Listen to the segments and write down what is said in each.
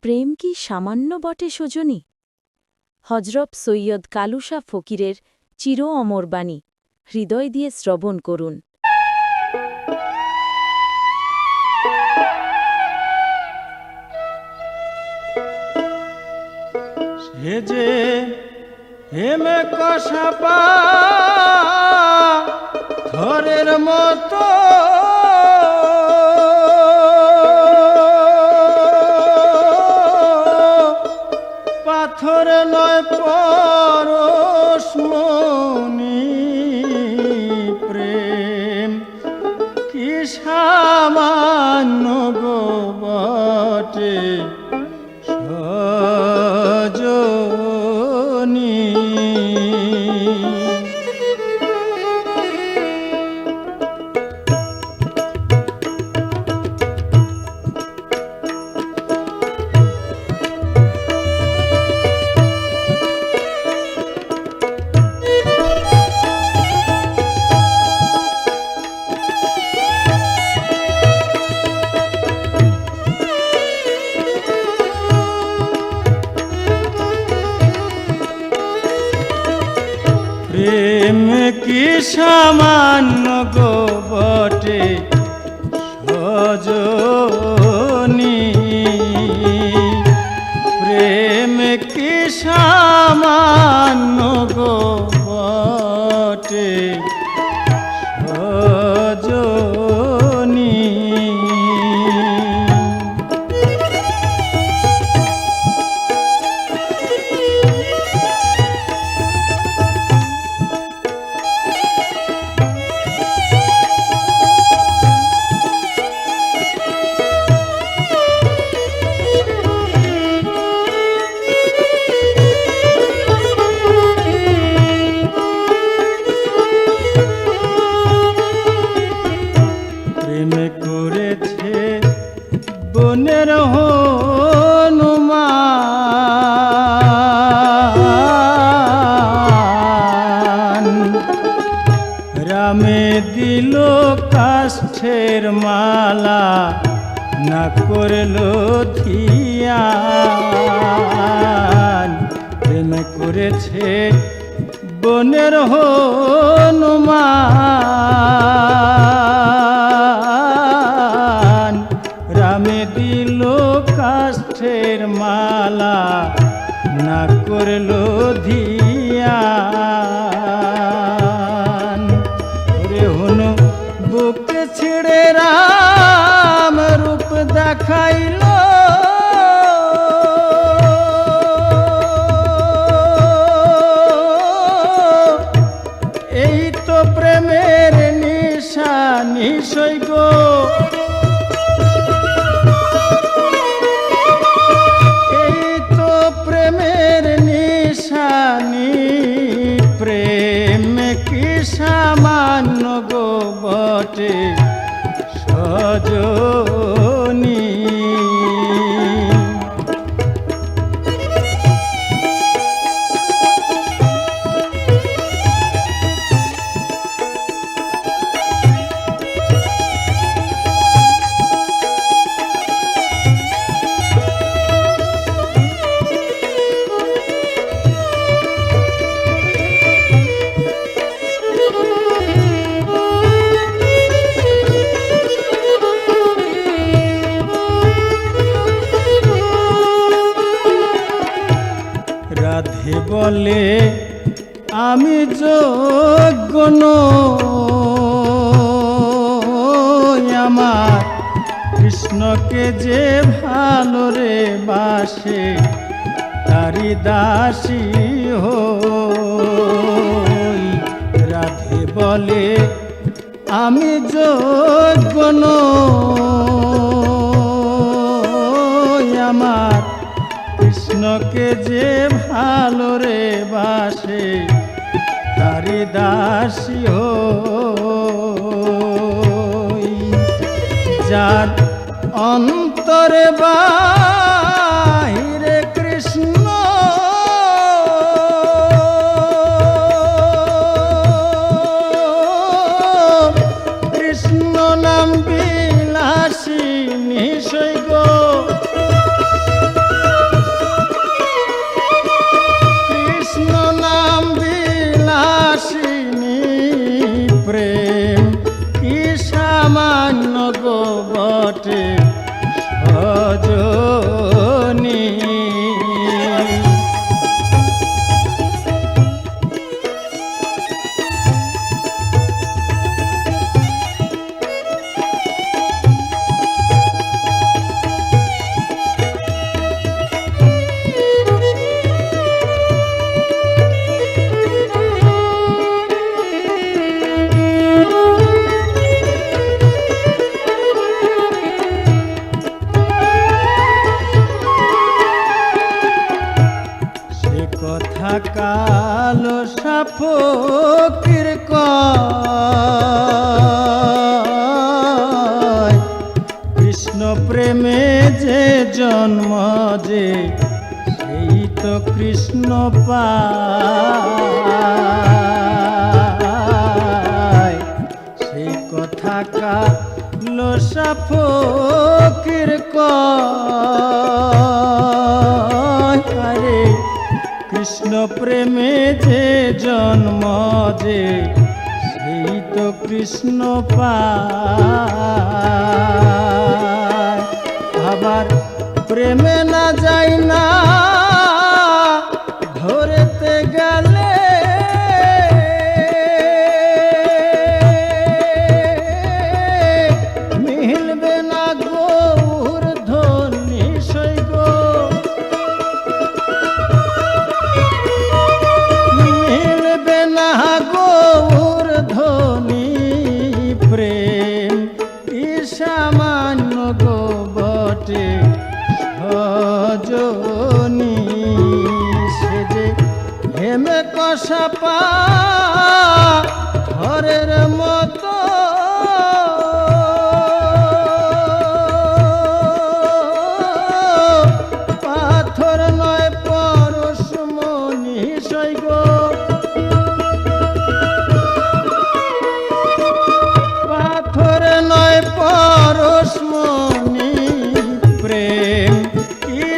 প্রেম কি সামান্য বটে সজনী? হজরত সৈয়দ কালুসা ফকিরের চির অমর বাণী, হৃদয় দিয়ে শ্রবণ করুন। ধরের মতো পাথর নয় পরশমণি প্রেম। কি সামান্য বটে সজনী প্রেম কি সামান্য গো বটে? করল ধিয়ান। প্রেম করেছে বনের হনুমান। রামে দিল কাষ্ঠের মালা না করল ধিয়ান। দেখাইল বলে, আমি যোগ্য আমার। কৃষ্ণকে যে ভালো রে বাসে তারি দাসী হই। রাধে বলে, আমি যোগ্য আমার। কৃষ্ণকে যে ভালো রে বাসে তারি দাসী যার অন্তরে বাহিরে কালো সাফকির কয়, কৃষ্ণ প্রেমে যে জন্ম যে, সেই তো কৃষ্ণ পায়। সেই কথা কালো সাফকির কয় কৃষ্ণ প্রেমে যে জন্ম যে সেই তো কৃষ্ণ পায়। আবার প্রেমে না যাই না সজনী সেজে হেমে কষা পা ঘরের মতো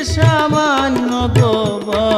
সামান্য গোবর